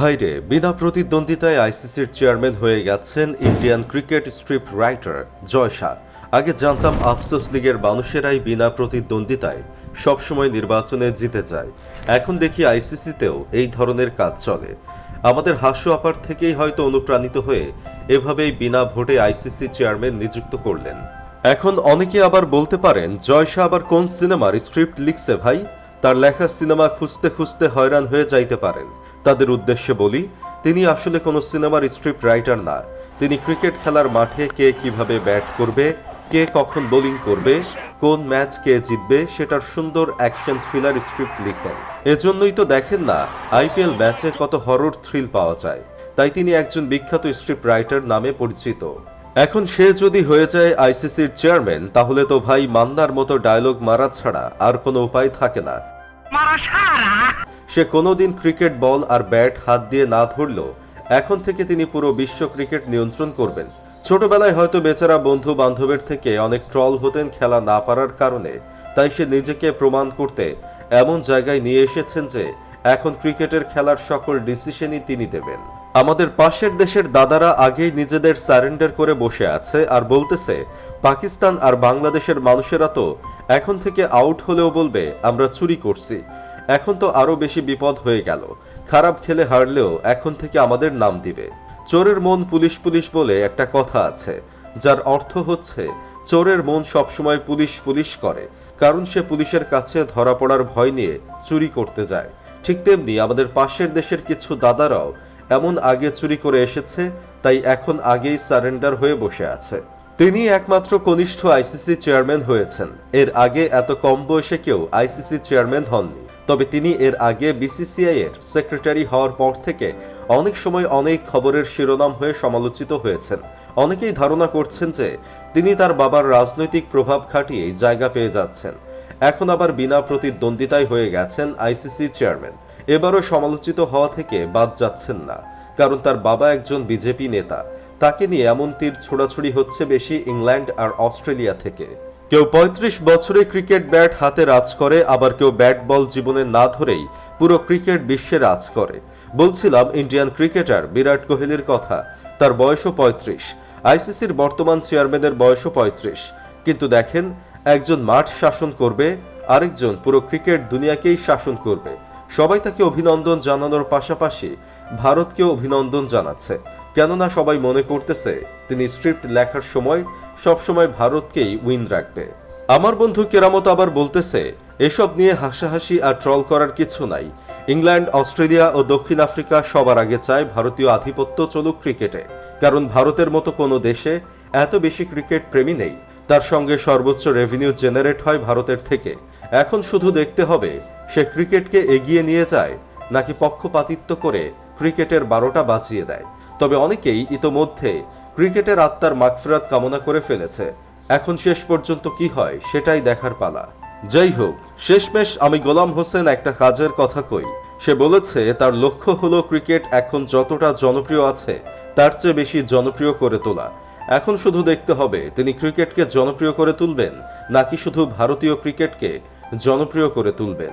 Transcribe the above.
ভাইরে বিনা প্রতিদ্বন্দ্বিতায় আইসিসির চেয়ারম্যান হয়ে গেছেন Indian cricket strip writer Jay Shah. আগে জানতাম আফসোস লীগের মানুষেরাই বিনা প্রতিদ্বন্দ্বিতায় সবসময় নির্বাচনে জিতে যায়। এখন দেখি আইসিসিতেও এই ধরনের কাজ চলে। আমাদের হাস্য আপার থেকেই হয়তো অনুপ্রাণিত হয়ে এভাবেই বিনা ভোটে আইসিসি চেয়ারম্যান নিযুক্ত করলেন। এখন অনেকে আবার বলতে পারেন, জয় শাহ আবার কোন সিনেমার স্ক্রিপ্ট লিখছে ভাই? তার লেখা সিনেমা খুঁজতে খুঁজতে হয়রান হয়ে যাইতে পারেন। তাদের উদ্দেশ্যে বলি, তিনি আসলে কোনো সিনেমার স্ক্রিপ্ট রাইটার না। তিনি ক্রিকেট খেলার মাঠে কে কীভাবে ব্যাট করবে, কে কখন বোলিং করবে, কোন ম্যাচ কে জিতবে, সেটার সুন্দর অ্যাকশন থ্রিলার স্ক্রিপ্ট লিখেন। এজন্যই তো দেখেন না, আইপিএল ম্যাচে কত হরর থ্রিল পাওয়া যায়। তাই তিনি একজন বিখ্যাত স্ক্রিপ্ট রাইটার নামে পরিচিত। এখন সে যদি হয়ে যায় আইসিসির চেয়ারম্যান, তাহলে তো ভাই মান্নার মতো ডায়লগ মারা ছাড়া আর কোনো উপায় থাকে না। সে কোনোদিন ক্রিকেট বল আর ব্যাট হাত দিয়ে না ধরলেও এখন থেকে তিনি পুরো বিশ্ব ক্রিকেট নিয়ন্ত্রণ করবেন। ছোটবেলায় হয়তো বেচারা বন্ধু বান্ধবের থেকে অনেক ট্রল হতেন খেলা না পারার কারণে, তাই সে নিজেকে প্রমাণ করতে এমন জায়গায় নিয়ে এসেছেন যে এখন ক্রিকেটের খেলার সকল ডিসিশনই তিনি দেবেন। আমাদের পাশের দেশের দাদারা আগেই নিজেদের স্যারেন্ডার করে বসে আছে আর বলতেছে, পাকিস্তান আর বাংলাদেশের মানুষেরা তো এখন থেকে আউট হলেও বলবে, আমরা চুরি করছি। এখন তো আরও বেশি বিপদ হয়ে গেল। খারাপ খেলে হারলেও এখন থেকে আমাদের নাম দিবে। চোরের মন পুলিশ পুলিশ বলে একটা কথা আছে, যার অর্থ হচ্ছে, চোরের মন সবসময় পুলিশ পুলিশ করে, কারণ সে পুলিশের কাছে ধরা পড়ার ভয় নিয়ে চুরি করতে যায়। ঠিক তেমনি আমাদের পাশের দেশের কিছু দাদারাও এমন আগে চুরি করে এসেছে, তাই এখন আগেই সারেন্ডার হয়ে বসে আছে। তিনি একমাত্র কনিষ্ঠ আইসিসি চেয়ারম্যান হয়েছেন। এর আগে এত কম বয়সে কেউ আইসিসি চেয়ারম্যান হননি। তবে তিনি এর আগে বিসিসিআই এর সেক্রেটারি হওয়ার পর থেকে অনেক সময় অনেক খবরের শিরোনাম হয়ে সমালোচিত হয়েছেন। অনেকেই ধারণা করছেন যে তিনি তার বাবার রাজনৈতিক প্রভাব খাটিয়েই জায়গা পেয়ে যাচ্ছেন। এখন আবার বিনা প্রতিদ্বন্দ্বিতায় হয়ে গেছেন আইসিসি চেয়ারম্যান। এবারও সমালোচিত হওয়া থেকে বাদ যাচ্ছেন না, কারণ তার বাবা একজন বিজেপি নেতা। তাকে নিয়ে এমন তীর ছোড়াছুড়ি হচ্ছে বেশি ইংল্যান্ড আর অস্ট্রেলিয়া থেকে। কেউ পঁয়ত্রিশ বছরে ক্রিকেট ব্যাট হাতে রাজ করে, আবার কেউ ব্যাট বল জীবনে না ধরেই পুরো ক্রিকেট বিশ্বে রাজ করে। বলছিলাম, ইন্ডিয়ান ক্রিকেটার বিরাট কোহলির কথা, তার বয়সও পঁয়ত্রিশ। আইসিসির বর্তমান চেয়ারম্যানের বয়সও পঁয়ত্রিশ। কিন্তু দেখেন, একজন মাঠ শাসন করবে, আরেকজন পুরো ক্রিকেট দুনিয়াকেই শাসন করবে। সবাই তাকে অভিনন্দন জানানোর পাশাপাশি ভারতকেও অভিনন্দন জানাচ্ছে। কেননা সবাই মনে করতেছে, তিনি স্ক্রিপ্ট লেখার সময় সবসময় ভারতকেই উইন রাখবে। আমার বন্ধু কেরামত আবার বলতেছে, এসব নিয়ে হাসাহাসি আর ট্রল করার কিছু নাই। ইংল্যান্ড, অস্ট্রেলিয়া ও দক্ষিণ আফ্রিকা সবার আগে চায় ভারতীয় আধিপত্য চলুক ক্রিকেটে। কারণ ভারতের মতো কোনো দেশে এত বেশি ক্রিকেট প্রেমী নেই। তার সঙ্গে সর্বোচ্চ রেভিনিউ জেনারেট হয় ভারতের থেকে। এখন শুধু দেখতে হবে সে ক্রিকেটকে এগিয়ে নিয়ে যায়, নাকি পক্ষপাতিত্ব করে ক্রিকেটের বারোটা বাঁচিয়ে দেয়। তবে অনেকেই ইতোমধ্যে ক্রিকেটের আত্মার মাগফিরাত কামনা করে ফেলেছে। এখন শেষ পর্যন্ত কি হয়, সেটাই দেখার পালা। যাই হোক, শেষমেশ আমি গোলাম হোসেন একটা কাজের কথা কই। সে বলেছে, তার লক্ষ্য হলো ক্রিকেট এখন যতটা জনপ্রিয় আছে, তার চেয়ে বেশি জনপ্রিয় করে তোলা। এখন শুধু দেখতে হবে, তিনি ক্রিকেটকে জনপ্রিয় করে তুলবেন, নাকি শুধু ভারতীয় ক্রিকেটকে জনপ্রিয় করে তুলবেন।